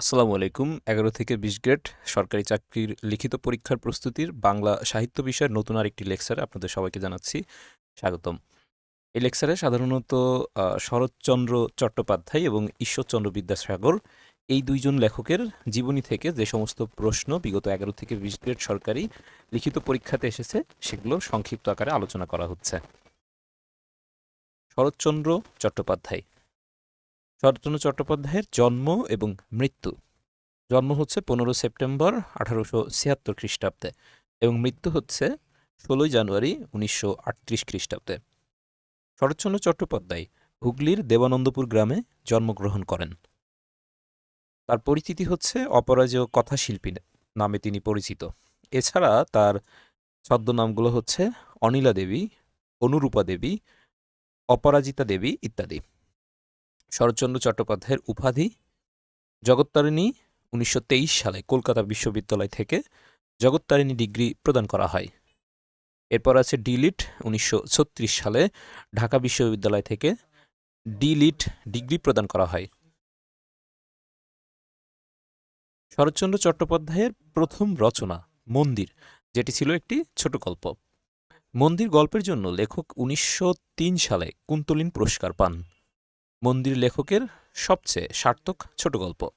আসসালামু আলাইকুম। এগারো থেকে বিশ গ্রেড সরকারি চাকরির লিখিত পরীক্ষার প্রস্তুতির বাংলা সাহিত্য বিষয়ের নতুন আরেকটি লেকচারে আপনাদের সবাইকে জানাচ্ছি। স্বাগতম। এই লেকচারে সাধারণত শরৎচন্দ্র চট্টোপাধ্যায় এবং ঈশ্বরচন্দ্র বিদ্যাসাগর এই দুইজন লেখকের জীবনী থেকে যে সমস্ত প্রশ্ন বিগত এগারো থেকে বিশ গ্রেড সরকারি লিখিত পরীক্ষাতে এসেছে, সেগুলো সংক্ষিপ্ত আকারে আলোচনা করা হচ্ছে। শরৎচন্দ্র চট্টোপাধ্যায় শরৎচন্দ্র চট্টোপাধ্যায়ের জন্ম এবং মৃত্যু। জন্ম হচ্ছে পনেরো সেপ্টেম্বর আঠারোশো ছিয়াত্তর খ্রিস্টাব্দে এবং মৃত্যু হচ্ছে ষোলোই জানুয়ারি উনিশশো আটত্রিশ খ্রিস্টাব্দে। শরৎচন্দ্র চট্টোপাধ্যায় হুগলির দেবানন্দপুর গ্রামে জন্মগ্রহণ করেন। তার পরিচিতি হচ্ছে অপরাজেয় কথাশিল্পী নামে তিনি পরিচিত। এছাড়া তার ছদ্মনামগুলো হচ্ছে অনিলা দেবী অনুরূপা দেবী, অপরাজিতা দেবী ইত্যাদি। শরৎচন্দ্র চট্টোপাধ্যায়ের উপাধি জগত্তারিণী উনিশশো তেইশ সালে কলকাতা বিশ্ববিদ্যালয় থেকে জগত্তারিণী ডিগ্রি প্রদান করা হয়। এরপর আছে ডিলিট উনিশশো ছত্রিশ সালে ঢাকা বিশ্ববিদ্যালয় থেকে ডিলিট ডিগ্রি প্রদান করা হয়। শরৎচন্দ্র চট্টোপাধ্যায়ের প্রথম রচনা মন্দির, যেটি ছিল একটি ছোট গল্প। মন্দির গল্পের জন্য লেখক উনিশশো তিন সালে কুন্তলিন পুরস্কার পান। মন্দির লেখকের সবচেয়ে সার্থক ছোট গল্প।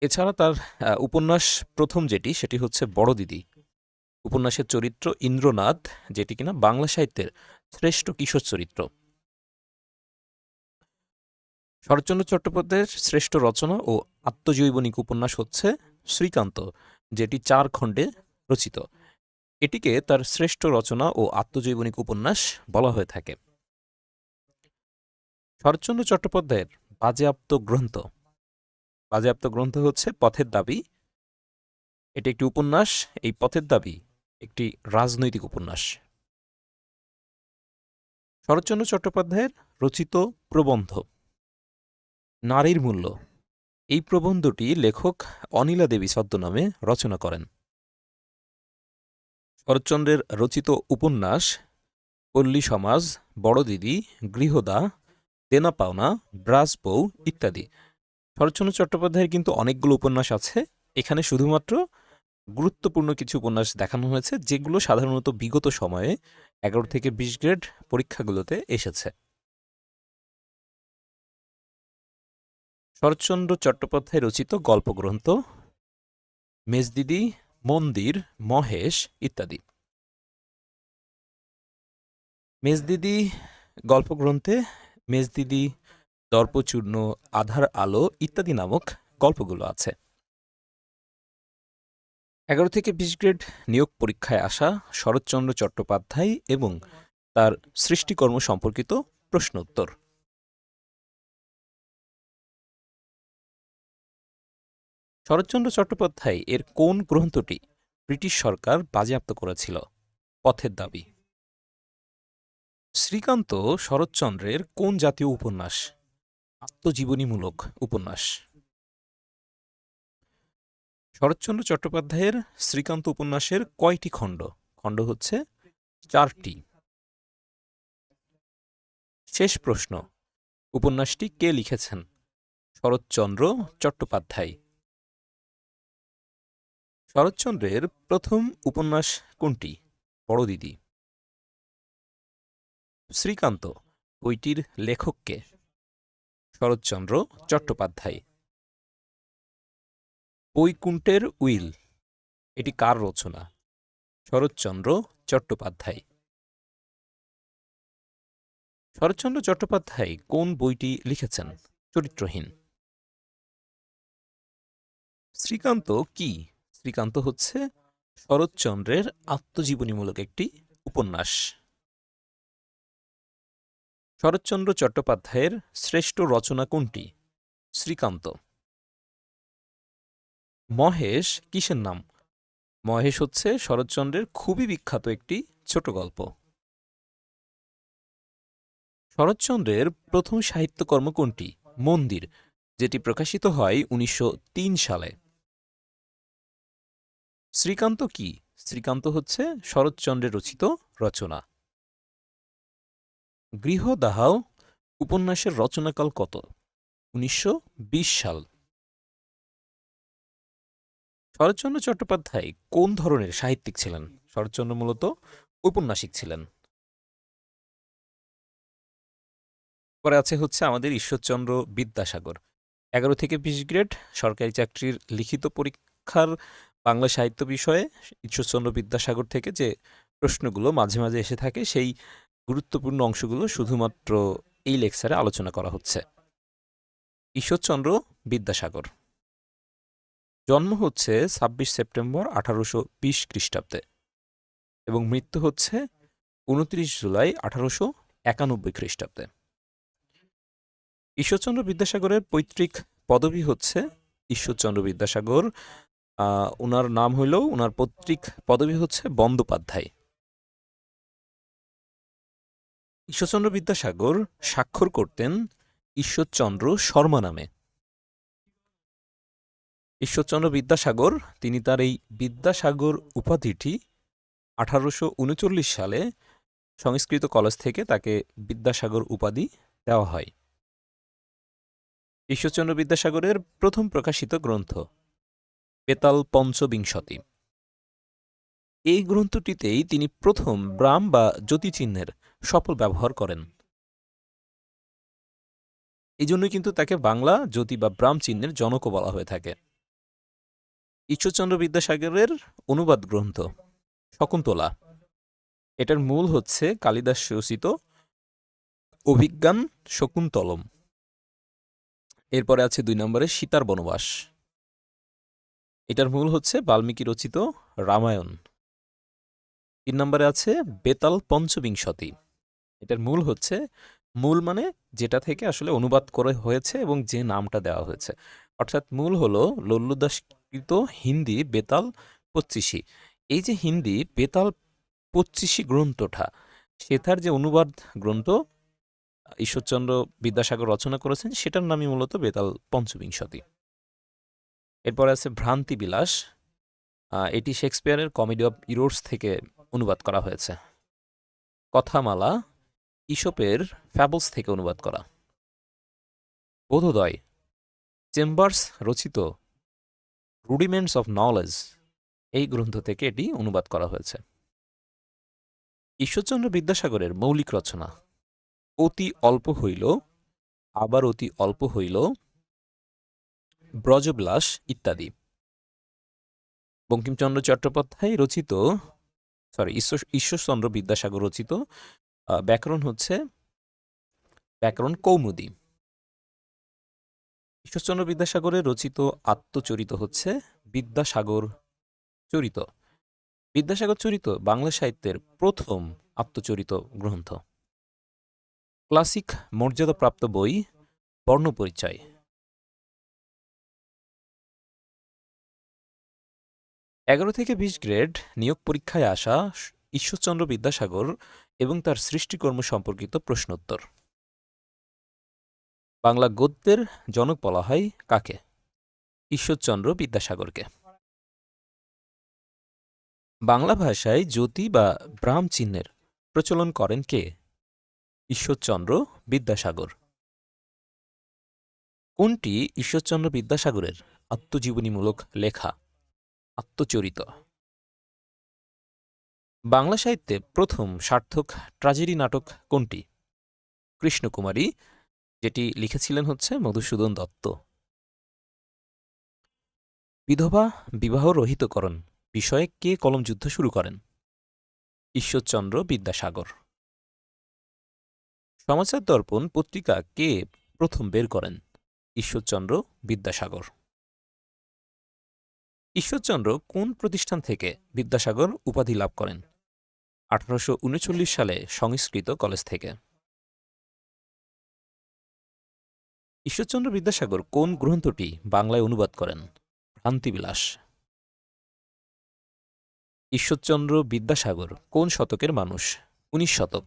এছাড়া তার উপন্যাস প্রথম যেটি, সেটি হচ্ছে বড় দিদি। উপন্যাসের চরিত্র ইন্দ্রনাথ, যেটি কিনা বাংলা সাহিত্যের শ্রেষ্ঠ কিশোর চরিত্র। শরৎচন্দ্র চট্টোপাধ্যায়ের শ্রেষ্ঠ রচনা ও আত্মজৈবনিক উপন্যাস হচ্ছে শ্রীকান্ত, যেটি চার খণ্ডে রচিত। এটিকে তার শ্রেষ্ঠ রচনা ও আত্মজৈবনিক উপন্যাস বলা হয়ে থাকে। শরৎচন্দ্র চট্টোপাধ্যায়ের বাজেয়াপ্ত গ্রন্থ। বাজেয়াপ্ত গ্রন্থ হচ্ছে পথের দাবি। এটি একটি উপন্যাস, এই পথের দাবি একটি রাজনৈতিক উপন্যাস। শরৎচন্দ্র চট্টোপাধ্যায়ের রচিত প্রবন্ধ, নারীর মূল্য। এই প্রবন্ধটি লেখক অনিলা দেবী ছদ্মনামে রচনা করেন। শরৎচন্দ্রের রচিত উপন্যাস, পল্লী সমাজ বড় দিদি গৃহদা দেনা পাওনা ব্রাস বউ ইত্যাদি। শরৎচন্দ্র চট্টোপাধ্যায়ের কিন্তু অনেকগুলো উপন্যাস আছে। এখানে শুধুমাত্র গুরুত্বপূর্ণ কিছু উপন্যাস দেখানো হয়েছে, যেগুলো সাধারণত বিগত সময়ে এগারো থেকে বিশ গ্রেড পরীক্ষাগুলোতে এসেছে। শরৎচন্দ্র চট্টোপাধ্যায় রচিত গল্পগ্রন্থ মেজদিদি, মন্দির, মহেশ ইত্যাদি। মেজদিদি গল্পগ্রন্থে মেজদিদি, দর্পচূর্ণ, আধার আলো ইত্যাদি নামক গল্পগুলো আছে। এগারো থেকে বিশ গ্রেড নিয়োগ পরীক্ষায় আসা শরৎচন্দ্র চট্টোপাধ্যায় এবং তার সৃষ্টিকর্ম সম্পর্কিত প্রশ্নোত্তর শরৎচন্দ্র চট্টোপাধ্যায় এর কোন গ্রন্থটি ব্রিটিশ সরকার বাজেয়াপ্ত করেছিল? পথের দাবি। শ্রীকান্ত শরৎচন্দ্রের কোন জাতীয় উপন্যাস? আত্মজীবনীমূলক উপন্যাস। শরৎচন্দ্র চট্টোপাধ্যায়ের শ্রীকান্ত উপন্যাসের কয়টি খণ্ড? খণ্ড হচ্ছে চারটি। শেষ প্রশ্ন, উপন্যাসটি কে লিখেছেন? শরৎচন্দ্র চট্টোপাধ্যায়। শরৎচন্দ্রের প্রথম উপন্যাস কোনটি? বড় দিদি শ্রীকান্ত, বইটির লেখককে। শরৎচন্দ্র চট্টোপাধ্যায়। বৈকুণ্ঠের উইল, এটি কার রচনা? শরৎচন্দ্র চট্টোপাধ্যায়। শরৎচন্দ্র চট্টোপাধ্যায় কোন বইটি লিখেছেন? চরিত্রহীন। শ্রীকান্ত কি? শ্রীকান্ত হচ্ছে শরৎচন্দ্রের আত্মজীবনীমূলক একটি উপন্যাস। শরৎচন্দ্র চট্টোপাধ্যায়ের শ্রেষ্ঠ রচনা কোনটি? শ্রীকান্ত। মহেশ কিসের নাম? মহেশ হচ্ছে শরৎচন্দ্রের খুবই বিখ্যাত একটি ছোট গল্প। শরৎচন্দ্রের প্রথম সাহিত্যকর্ম কোনটি? মন্দির, যেটি প্রকাশিত হয় উনিশশো তিন সালে। শ্রীকান্ত কি? শ্রীকান্ত হচ্ছে শরৎচন্দ্রের রচিত রচনা। গৃহদাহ উপন্যাসের রচনাকাল কত? উনিশশো সাল। শরৎচন্দ্র চট্টোপাধ্যায় কোন ধরনের সাহিত্যিক ছিলেন? শরৎচন্দ্র মূলত ঔপন্যাসিক ছিলেন। পরে আছে হচ্ছে আমাদের ঈশ্বরচন্দ্র বিদ্যাসাগর। এগারো থেকে বিশ গ্রেড, সরকারি চাকরির লিখিত পরীক্ষার বাংলা সাহিত্য বিষয়ে ঈশ্বরচন্দ্র বিদ্যাসাগর থেকে যে প্রশ্নগুলো মাঝে মাঝে এসে থাকে, সেই গুরুত্বপূর্ণ অংশগুলো শুধুমাত্র এই লেকচারে আলোচনা করা হচ্ছে। ঈশ্বরচন্দ্র বিদ্যাসাগর। জন্ম হচ্ছে ছাব্বিশ সেপ্টেম্বর আঠারোশো বিশ খ্রিস্টাব্দে এবং মৃত্যু হচ্ছে উনত্রিশ জুলাই আঠারোশো একানব্বই খ্রিস্টাব্দে। ঈশ্বরচন্দ্র বিদ্যাসাগরের পৈতৃক পদবি হচ্ছে ঈশ্বরচন্দ্র বিদ্যাসাগর। ওনার নাম হইল ওনার পৈতৃক পদবি হচ্ছে বন্দ্যোপাধ্যায়। ঈশ্বরচন্দ্র বিদ্যাসাগর স্বাক্ষর করতেন ঈশ্বরচন্দ্র শর্মা নামে। ঈশ্বরচন্দ্র বিদ্যাসাগর, তিনি তার এই বিদ্যাসাগর উপাধিটি আঠারোশো উনচল্লিশ সালে সংস্কৃত কলেজ থেকে তাকে বিদ্যাসাগর উপাধি দেওয়া হয়। ঈশ্বরচন্দ্র বিদ্যাসাগরের প্রথম প্রকাশিত গ্রন্থ বেতাল পঞ্চবিংশতি। এই গ্রন্থটিতেই তিনি প্রথম ব্রাম বা জ্যোতিচিহ্নের সফল ব্যবহার করেন। এই জন্যই কিন্তু তাকে বাংলা, জ্যোতি বা ব্রাম চিহ্নের জনকও বলা হয়ে থাকে। ঈশ্বরচন্দ্র বিদ্যাসাগরের অনুবাদ গ্রন্থ, শকুন্তলা। এটার মূল হচ্ছে কালিদাস রচিত অভিজ্ঞান শকুন্তলম। এরপরে আছে দুই নম্বরে সীতার বনবাস। এটার মূল হচ্ছে বাল্মীকি রচিত রামায়ণ। তিন নম্বরে আছে বেতাল পঞ্চবিংশতি। এটার মূল হচ্ছে, মূল মানে যেটা থেকে আসলে অনুবাদ করে হয়েছে এবং যে নামটা দেওয়া হয়েছে। অর্থাৎ মূল হলো লল্লুদাসকৃত হিন্দি বেতাল পঁচিশি। এই যে হিন্দি বেতাল পঁচিশি গ্রন্থটা সেটার যে অনুবাদ গ্রন্থ, ঈশ্বরচন্দ্র বিদ্যাসাগর রচনা করেছেন, সেটার নামই মূলত বেতাল পঞ্চবিংশতি। এরপর আছে ভ্রান্তি বিলাস এটি শেক্সপিয়ারের কমেডি অফ ইরোর্স থেকে অনুবাদ করা হয়েছে। কথামালা ইসপের ফ্যাবলস থেকে অনুবাদ করা। বোধোদয়, চেম্বার্স রচিত রুডিমেন্টস অফ নলেজ এই গ্রন্থ থেকে এটি অনুবাদ করা হয়েছে। ঈশ্বরচন্দ্র বিদ্যাসাগরের মৌলিক রচনা, অতি অল্প হইল, আবার অতি অল্প হইল, ব্রজবিলাস ইত্যাদি। বঙ্কিমচন্দ্র চট্টোপাধ্যায় রচিত সরি ঈশ্বর, ঈশ্বরচন্দ্র বিদ্যাসাগর রচিত ব্যাকরণ হচ্ছে ব্যাকরণ কৌমুদী। ঈশ্বরচন্দ্র বিদ্যাসাগরের রচিত আত্মচরিত হচ্ছে বিদ্যাসাগর চরিত। বিদ্যাসাগর চরিত বাংলা সাহিত্যের প্রথম আত্মচরিত গ্রন্থ। ক্লাসিক মর্যাদাপ্রাপ্ত বই বর্ণপরিচয়। এগারো থেকে বিশ গ্রেড নিয়োগ পরীক্ষায় আসা ঈশ্বরচন্দ্র বিদ্যাসাগর এবং তার সৃষ্টিকর্ম সম্পর্কিত প্রশ্নোত্তর। বাংলা গদ্যের জনক বলা হয় কাকে? ঈশ্বরচন্দ্র বিদ্যাসাগরকে। বাংলা ভাষায় জ্যোতি বা ব্রাহ্ম চিহ্নের প্রচলন করেন কে? ঈশ্বরচন্দ্র বিদ্যাসাগর। কোনটি ঈশ্বরচন্দ্র বিদ্যাসাগরের আত্মজীবনীমূলক লেখা? আত্মচরিত। বাংলা সাহিত্যে প্রথম সার্থক ট্রাজেডি নাটক কোনটি? কৃষ্ণকুমারী, যেটি লিখেছিলেন হচ্ছে মধুসূদন দত্ত। বিধবা বিবাহ রহিতকরণ বিষয়ে কে কলম যুদ্ধ শুরু করেন? ঈশ্বরচন্দ্র বিদ্যাসাগর। সমাচার দর্পণ পত্রিকা কে প্রথম বের করেন? ঈশ্বরচন্দ্র বিদ্যাসাগর। ঈশ্বরচন্দ্র কোন প্রতিষ্ঠান থেকে বিদ্যাসাগর উপাধি লাভ করেন? আঠারোশো উনচল্লিশ সালে সংস্কৃত কলেজ থেকে। ঈশ্বরচন্দ্র বিদ্যাসাগর কোন গ্রন্থটি বাংলায় অনুবাদ করেন? ভ্রান্তিবিলাস ঈশ্বরচন্দ্র বিদ্যাসাগর কোন শতকের মানুষ? উনিশ শতক।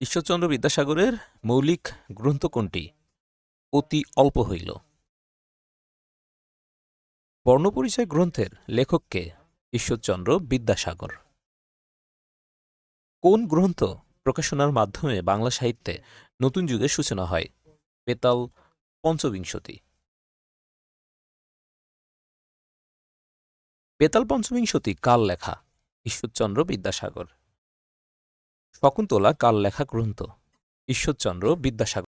ঈশ্বরচন্দ্র বিদ্যাসাগরের মৌলিক গ্রন্থ কোনটি? অতি অল্প হইল। বর্ণপরিচয় গ্রন্থের লেখককে ঈশ্বরচন্দ্র বিদ্যাসাগর। কোন গ্রন্থ প্রকাশনার মাধ্যমে বাংলা সাহিত্যে নতুন যুগের সূচনা হয়? বেতাল পঞ্চবিংশতি। বেতাল পঞ্চবিংশতি কাল লেখা? ঈশ্বরচন্দ্র বিদ্যাসাগর। শকুন্তলা কাল লেখা গ্রন্থ? ঈশ্বরচন্দ্র বিদ্যাসাগর।